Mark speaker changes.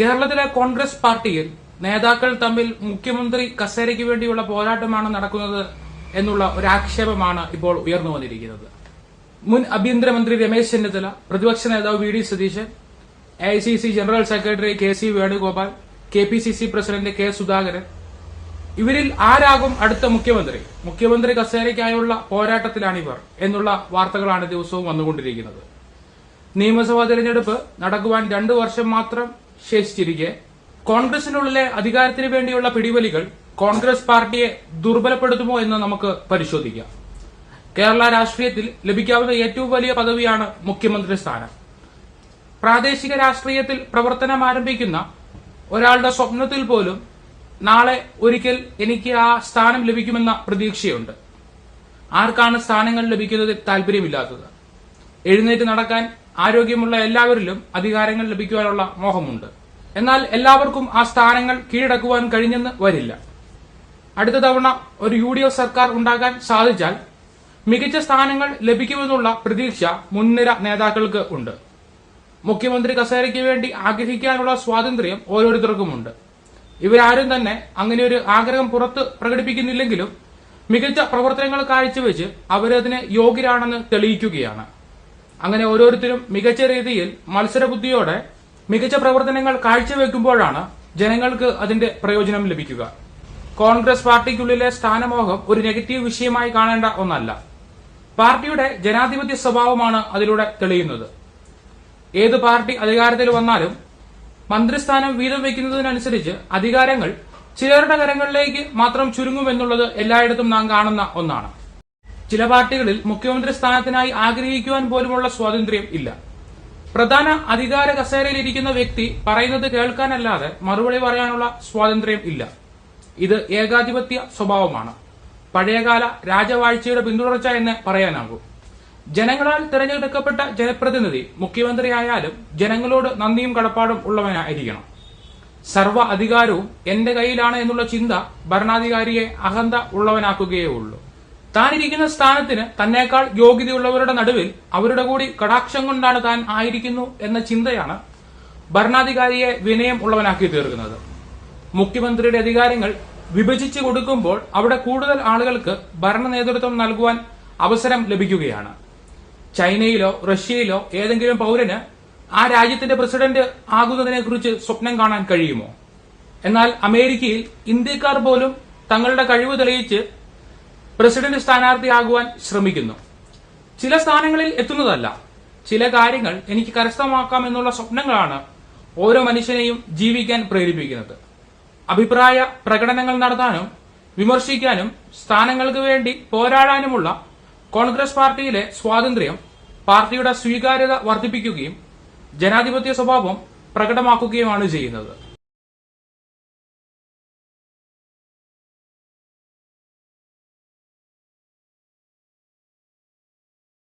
Speaker 1: കേരളത്തിലെ കോൺഗ്രസ് പാർട്ടിയിൽ നേതാക്കൾ തമ്മിൽ മുഖ്യമന്ത്രി കസേരയ്ക്ക് വേണ്ടിയുള്ള പോരാട്ടമാണ് നടക്കുന്നത് എന്നുള്ള ഒരു ആക്ഷേപമാണ് ഇപ്പോൾ ഉയർന്നു വന്നിരിക്കുന്നത്. മുൻ ആഭ്യന്തരമന്ത്രി രമേശ് ചെന്നിത്തല പ്രതിപക്ഷ നേതാവ് V D Satheesan A C C general secretary K C Venugopal K P C C president K Sudhakaran. ഇവരിൽ ആരാകും അടുത്ത മുഖ്യമന്ത്രി? മുഖ്യമന്ത്രി കസേരയ്ക്കായുള്ള പോരാട്ടത്തിലാണിവർ എന്നുള്ള വാർത്തകളാണ് ദിവസവും വന്നുകൊണ്ടിരിക്കുന്നത്. നിയമസഭാ തെരഞ്ഞെടുപ്പ് നടക്കുവാൻ രണ്ടു വർഷം മാത്രം ശേഷിച്ചിരിക്കെ കോൺഗ്രസിനുള്ളിലെ അധികാരത്തിന് വേണ്ടിയുള്ള പിടിവലികൾ കോൺഗ്രസ് പാർട്ടിയെ ദുർബലപ്പെടുത്തുമോ എന്ന് നമുക്ക് പരിശോധിക്കാം. കേരള രാഷ്ട്രീയത്തിൽ ലഭിക്കാവുന്ന ഏറ്റവും വലിയ പദവിയാണ് മുഖ്യമന്ത്രി സ്ഥാനം. പ്രാദേശിക രാഷ്ട്രീയത്തിൽ പ്രവർത്തനം ആരംഭിക്കുന്ന ഒരാളുടെ സ്വപ്നത്തിൽ പോലും നാളെ ഒരിക്കൽ എനിക്ക് ആ സ്ഥാനം ലഭിക്കുമെന്ന പ്രതീക്ഷയുണ്ട്. ആർക്കാണ് സ്ഥാനങ്ങൾ ലഭിക്കുന്നതിൽ താല്പര്യമില്ലാത്തത് എഴുന്നേറ്റ് നടക്കാൻ ആരോഗ്യമുള്ള എല്ലാവരിലും അധികാരങ്ങൾ ലഭിക്കുവാനുള്ള മോഹമുണ്ട്. എന്നാൽ എല്ലാവർക്കും ആ സ്ഥാനങ്ങൾ കീഴടക്കുവാൻ കഴിഞ്ഞെന്ന് വരില്ല. അടുത്ത തവണ ഒരു യു ഡി എഫ് സർക്കാർ ഉണ്ടാകാൻ സാധിച്ചാൽ മികച്ച സ്ഥാനങ്ങൾ ലഭിക്കുമെന്നുള്ള പ്രതീക്ഷ മുൻനിര നേതാക്കൾക്ക് ഉണ്ട്. മുഖ്യമന്ത്രി കസേരയ്ക്ക് വേണ്ടി ആഗ്രഹിക്കാനുള്ള സ്വാതന്ത്ര്യം ഓരോരുത്തർക്കുമുണ്ട്. ഇവരാരും തന്നെ അങ്ങനെ ഒരു ആഗ്രഹം പുറത്ത് പ്രകടിപ്പിക്കുന്നില്ലെങ്കിലും മികച്ച പ്രവർത്തനങ്ങൾ കാഴ്ചവെച്ച് അവരതിന് യോഗ്യരാണെന്ന് തെളിയിക്കുകയാണ്. അങ്ങനെ ഓരോരുത്തരും മികച്ച രീതിയിൽ മത്സരബുദ്ധിയോടെ മികച്ച പ്രവർത്തനങ്ങൾ കാഴ്ചവെക്കുമ്പോഴാണ് ജനങ്ങൾക്ക് അതിന്റെ പ്രയോജനം ലഭിക്കുക. കോൺഗ്രസ് പാർട്ടിക്കുള്ളിലെ സ്ഥാനമോഹം ഒരു നെഗറ്റീവ് വിഷയമായി കാണേണ്ട ഒന്നല്ല. പാർട്ടിയുടെ ജനാധിപത്യ സ്വഭാവമാണ് അതിലൂടെ തെളിയുന്നത്. ഏത് പാർട്ടി അധികാരത്തിൽ വന്നാലും മന്ത്രിസ്ഥാനം വീതം വയ്ക്കുന്നതിനനുസരിച്ച് അധികാരങ്ങൾ ചിലരുടെ കരങ്ങളിലേക്ക് മാത്രം ചുരുങ്ങുമെന്നുള്ളത് എല്ലായിടത്തും നാം കാണുന്ന ഒന്നാണ്. ചില പാർട്ടികളിൽ മുഖ്യമന്ത്രി സ്ഥാനത്തിനായി ആഗ്രഹിക്കുവാൻ പോലുമുള്ള സ്വാതന്ത്ര്യം ഇല്ല. പ്രധാന അധികാര കസേരയിലിരിക്കുന്ന വ്യക്തി പറയുന്നത് കേൾക്കാനല്ലാതെ മറുപടി പറയാനുള്ള സ്വാതന്ത്ര്യം ഇല്ല. ഇത് ഏകാധിപത്യ സ്വഭാവമാണ്. പഴയകാല രാജവാഴ്ചയുടെ പിന്തുടർച്ച എന്ന് പറയാനാകും. ജനങ്ങളാൽ തിരഞ്ഞെടുക്കപ്പെട്ട ജനപ്രതിനിധി മുഖ്യമന്ത്രിയായാലും ജനങ്ങളോട് നന്ദിയും കടപ്പാടും ഉള്ളവനായിരിക്കണം. സർവ അധികാരവും എന്റെ കയ്യിലാണ് എന്നുള്ള ചിന്ത ഭരണാധികാരിയെ അഹന്ത ഉള്ളവനാക്കുകയേ ഉള്ളൂ. താനിരിക്കുന്ന സ്ഥാനത്തിന് തന്നേക്കാൾ യോഗ്യതയുള്ളവരുടെ നടുവിൽ അവരുടെ കൂടി കടാക്ഷം കൊണ്ടാണ് താൻ ആയിരിക്കുന്നു എന്ന ചിന്തയാണ് ഭരണാധികാരിയെ വിനയം ഉള്ളവനാക്കി തീർക്കുന്നത്. മുഖ്യമന്ത്രിയുടെ അധികാരങ്ങൾ വിഭജിച്ചു കൊടുക്കുമ്പോൾ അവിടെ കൂടുതൽ ആളുകൾക്ക് ഭരണ നേതൃത്വം നൽകുവാൻ അവസരം ലഭിക്കുകയാണ്. ചൈനയിലോ റഷ്യയിലോ ഏതെങ്കിലും പൗരന് ആ രാജ്യത്തിന്റെ പ്രസിഡന്റ് ആകുന്നതിനെക്കുറിച്ച് സ്വപ്നം കാണാൻ കഴിയുമോ? എന്നാൽ അമേരിക്കയിൽ ഇന്ത്യക്കാർ പോലും തങ്ങളുടെ കഴിവ് തെളിയിച്ച് പ്രസിഡന്റ് സ്ഥാനാർത്ഥിയാകുവാൻ ശ്രമിക്കുന്നു. ചില സ്ഥാനങ്ങളിൽ എത്തുന്നതല്ല. ചില കാര്യങ്ങൾ എനിക്ക് കരസ്ഥമാക്കാം എന്നുള്ള സ്വപ്നങ്ങളാണ് ഓരോ മനുഷ്യനെയും ജീവിക്കാൻ പ്രേരിപ്പിക്കുന്നത്. അഭിപ്രായ പ്രകടനങ്ങൾ നടത്താനും വിമർശിക്കാനും സ്ഥാനങ്ങൾക്ക് വേണ്ടി പോരാടാനുമുള്ള കോൺഗ്രസ് പാർട്ടിയിലെ സ്വാതന്ത്ര്യം പാർട്ടിയുടെ സ്വീകാര്യത വർദ്ധിപ്പിക്കുകയും ജനാധിപത്യ സ്വഭാവം പ്രകടമാക്കുകയുമാണ് ചെയ്യുന്നത്.